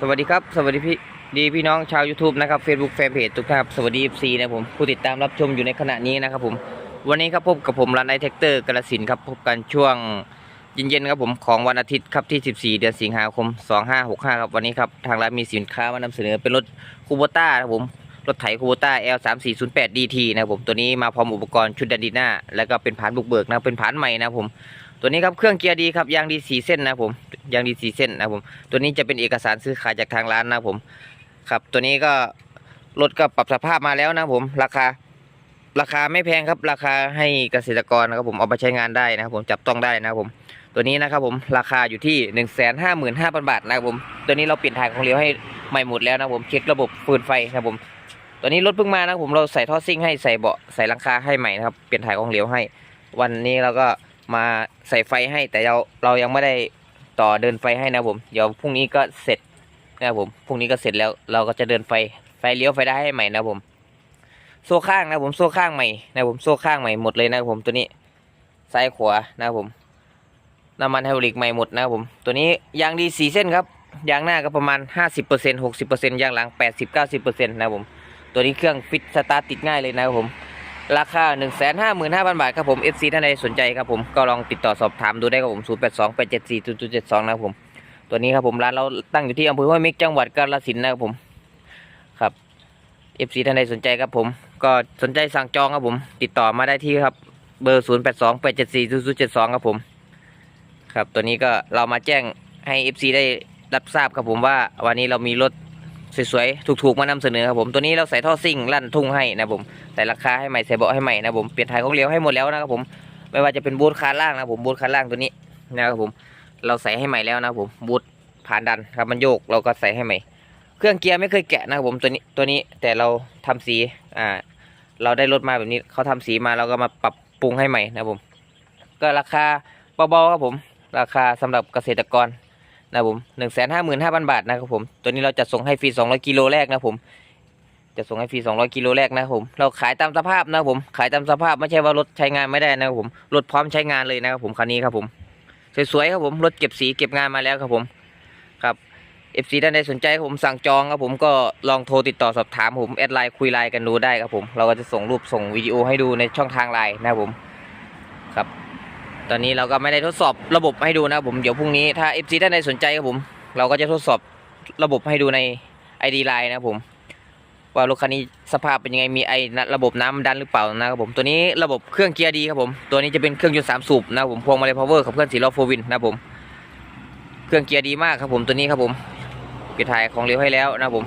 สวัสดีครับ สวัสดีพี่ดีพี่น้องชาว YouTube นะครับ Facebook Fanpage ทุกท่านครับ สวัสดี FC นะผมผู้ติดตามรับชมอยู่ในขณะนี้นะครับผม วันนี้ครับพบกับผมรันไอเทคเตอร์กระสินครับ พบกันช่วงเย็นๆครับผมของวันอาทิตย์ครับที่ 14 เดือนสิงหาคม 2565 ครับวันนี้ครับ ทางร้านมีสินค้ามานำเสนอเป็นรถคูโบต้าครับผม รถไถคูโบต้า L3408 DT นะครับผมตัวนี้มาพร้อมอุปกรณ์ชุดดันดีหน้า แล้วก็เป็นผานบุกเบิกนะเป็นผานใหม่นะครับผม ตัวนี้ครับเครื่องเกียร์ดีครับยางดีสีเส้นนะผมยางดีสีเส้นนะผมตัวนี้จะเป็นเอกสารซื้อขายจากทางร้านนะผมครับ ตัวนี้ก็รถก็ปรับสภาพมาแล้วนะผม ราคา ราคาไม่แพงครับ ราคาให้เกษตรกรนะครับผมเอาไปใช้งานได้นะครับผมจับต้องได้นะครับผม ตัวนี้นะครับผมราคาอยู่ที่หนึ่งแสนห้าหมื่นห้าพันบาทนะครับผม ตัวนี้เราเปลี่ยนถ่ายของเหลวให้ใหม่หมดแล้วนะผมเช็คระบบฟืนไฟนะผมตัวนี้รถเพิ่งมานะผมเราใส่ท่อซิ่งให้ใส่เบาะใส่หลังคาให้ใหม่นะครับเปลี่ยนถ่ายของเหลวให้ วันนี้เราก็ มาใส่ไฟให้แต่เราเรายังไม่ได้ต่อเดินไฟให้นะผมเดี๋ยวพรุ่งนี้ก็เสร็จนะครับผมพรุ่งนี้ก็เสร็จแล้วเราก็จะเดินไฟไฟเลี้ยวไฟได้ให้ใหม่นะครับผม โซ่ข้างนะครับผมโซ่ข้างใหม่นะครับผมโซ่ข้างใหม่หมดเลยนะครับผมตัวนี้ซ้ายขวานะครับผมน้ำมันไฮดรอลิกใหม่หมดนะครับผมตัวนี้ยางดีสี่เส้นครับยางหน้าก็ประมาณ 50% 60%ยางหลัง 80-90%นะครับผมตัวนี้เครื่องฟิตสตาร์ทติดง่ายเลยนะครับผม ราคา 1 5 5 0 0 0 บาทครับผม FC ท่านใดสนใจครับผมก็ลองติดต่อสอบถามดูได้ครับผม 0 8 2 8 7 4 0 0 7 2 นะครับผม ตัวนี้ครับผมร้านเราตั้งอยู่ที่อำเภอห้วยมิกจังหวัดกาฬสินธุ์นะครับผมครับ FC ท่านใดสนใจครับผม ก็สนใจสั่งจองครับผม ติดต่อมาได้ที่ครับเบอร์ 0 8 2 8 7 4 0 0 7 2 ครับผม ครับตัวนี้ก็เรามาแจ้งให้ FC ได้รับทราบครับผมว่าวันนี้เรามีรถ สวยๆ ถูกๆ มานำเสนอครับผม ตัวนี้เราใส่ท่อซิ่งลั่นทุ่งให้นะผมใส่ราคาให้ใหม่ใส่เบาะให้ใหม่นะผมเปลี่ยนถ่ายของเหลวให้หมดแล้วนะครับผม ไม่ว่าจะเป็นบูทคานล่างนะผมบูทคานล่างตัวนี้นะครับผม เราใส่ให้ใหม่แล้วนะผมบูทผ่านดันครับมันโยกเราก็ใส่ให้ใหม่ เครื่องเกียร์ไม่เคยแกะนะครับผมตัวนี้ตัวนี้แต่เราทำสีอ่าเราได้รถมาแบบนี้เขาทำสีมาเราก็มาปรับปรุงให้ใหม่นะผม ก็ราคาเบาๆครับผม ราคาสำหรับเกษตรกร นะผมหนึ่งแสนห้าหมื่นห้าพันบาทนะครับผม ตัวนี้เราจะส่งให้ฟรีสองร้อยกิโลแรกนะผม จะส่งให้ฟรี200กิโลแรกนะผม เราขายตามสภาพนะผม ขายตามสภาพไม่ใช่ว่ารถใช้งานไม่ได้นะครับผม รถพร้อมใช้งานเลยนะครับผมคันนี้ครับผม สวยๆครับผม รถเก็บสีเก็บงานมาแล้วครับผม ครับ FC ท่านใดสนใจผมสั่งจองครับผมก็ลองโทรติดต่อสอบถามผมแอดไลน์คุยไลน์กันดูได้ครับผม เราก็จะส่งรูปส่งวิดีโอให้ดูในช่องทางไลน์นะครับผม ครับ ตอนนี้เราก็ไม่ได้ทดสอบระบบให้ดูนะผมเดี๋ยวพรุ่งนี้ถ้า FC ท่านใดสนใจครับผม เราก็จะทดสอบระบบให้ดูใน ID Line นะครับผมว่ารถคันนี้สภาพเป็นยังไงมีไอระบบน้ำดันหรือเปล่านะครับผมตัวนี้ระบบเครื่องเกียร์ดีครับผมตัวนี้จะเป็นเครื่องยนต์สามสูบนะครับผมพวงมาลัยพาวเวอร์ขับเคลื่อนสี่ล้อโฟวินนะครับผมเครื่องเกียร์ดีมากครับผมตัวนี้ครับผมเกียร์ถ่ายของเหลวให้แล้วนะครับผม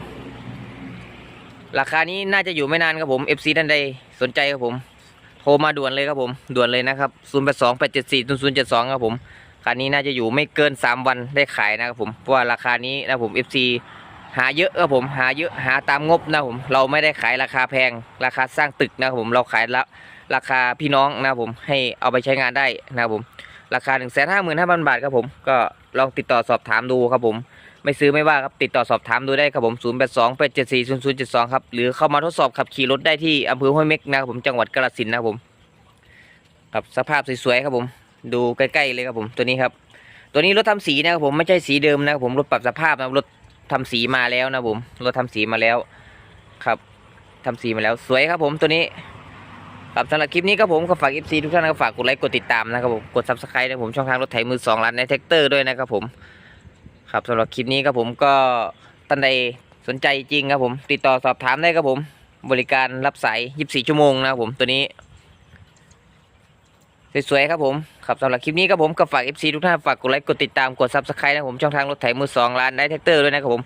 ราคานี้น่าจะอยู่ไม่นานครับผม FC ท่านใดสนใจครับผม โทรมาด่วนเลยครับผมด่วนเลยนะครับ0 8 2 8 7 4 0 0 7 2ครับผมคันนี้น่าจะอยู่ไม่เกิน 3 วันได้ขายนะครับผมเพราะว่าราคานี้นะผม FC หาเยอะครับผมหาเยอะหาตามงบนะครับผมเราไม่ได้ขายราคาแพง ราคาสร้างตึกนะครับผมเราขายละราคาพี่น้องนะครับผมให้เอาไปใช้งานได้นะครับผมราคา 1 5 5 0 0 0บาทครับผมก็ลองติดต่อสอบถามดูครับผม ไม่ซื้อไม่ว่าครับติดต่อสอบถามดูได้ครับผม 0 8 2 8 7 4 0 0 7 2 ครับ หรือเข้ามาทดสอบขับขี่รถได้ที่อำเภอห้วยเม็กนะครับผมจังหวัดกาฬสินธุ์นะครับผมกับสภาพสวยๆครับผม ดูใกล้ๆเลยครับผมตัวนี้ครับ ตัวนี้รถทำสีนะครับผมไม่ใช่สีเดิมนะครับผมรถปรับสภาพนะครับรถทำสีมาแล้วนะผมรถทำสีมาแล้วครับทำสีมาแล้วสวยครับผมตัวนี้ครับสำหรับคลิปนี้ครับผมก็ฝาก FC ทุกท่านนะครับฝากกดไลค์กดติดตามนะครับผมกด Subscribe นะผมช่องทางรถไถมือสองร้านในแท็กเตอร์ด้วยนะครับผม ครับสำหรับคลิปนี้ครับผมก็ท่านใดสนใจจริงครับผม ติดต่อสอบถามได้ครับผม บริการรับสาย 24 ชั่วโมงนะครับผมตัวนี้สวยๆครับผมครับสำหรับคลิปนี้ครับผมก็ฝาก FC ทุกท่านฝากกดไลค์กดติดตามกด Subscribe นะผมช่องทางรถไถมือสองร้านได้แท็กเตอร์ด้วยนะครับผม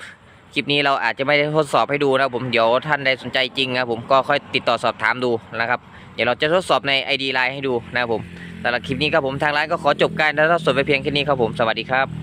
คลิปนี้เราอาจจะไม่ได้ทดสอบให้ดูนะครับผมเดี๋ยวท่านใดสนใจจริงนะครับผมก็ค่อยติดต่อสอบถามดูนะครับเดี๋ยวเราจะทดสอบใน ID Line ให้ดูนะครับผมสำหรับคลิปนี้ครับผมทางร้านก็ขอจบการถ่ายทดสดไปเพียงแค่นี้ครับผมสวัสดีครับ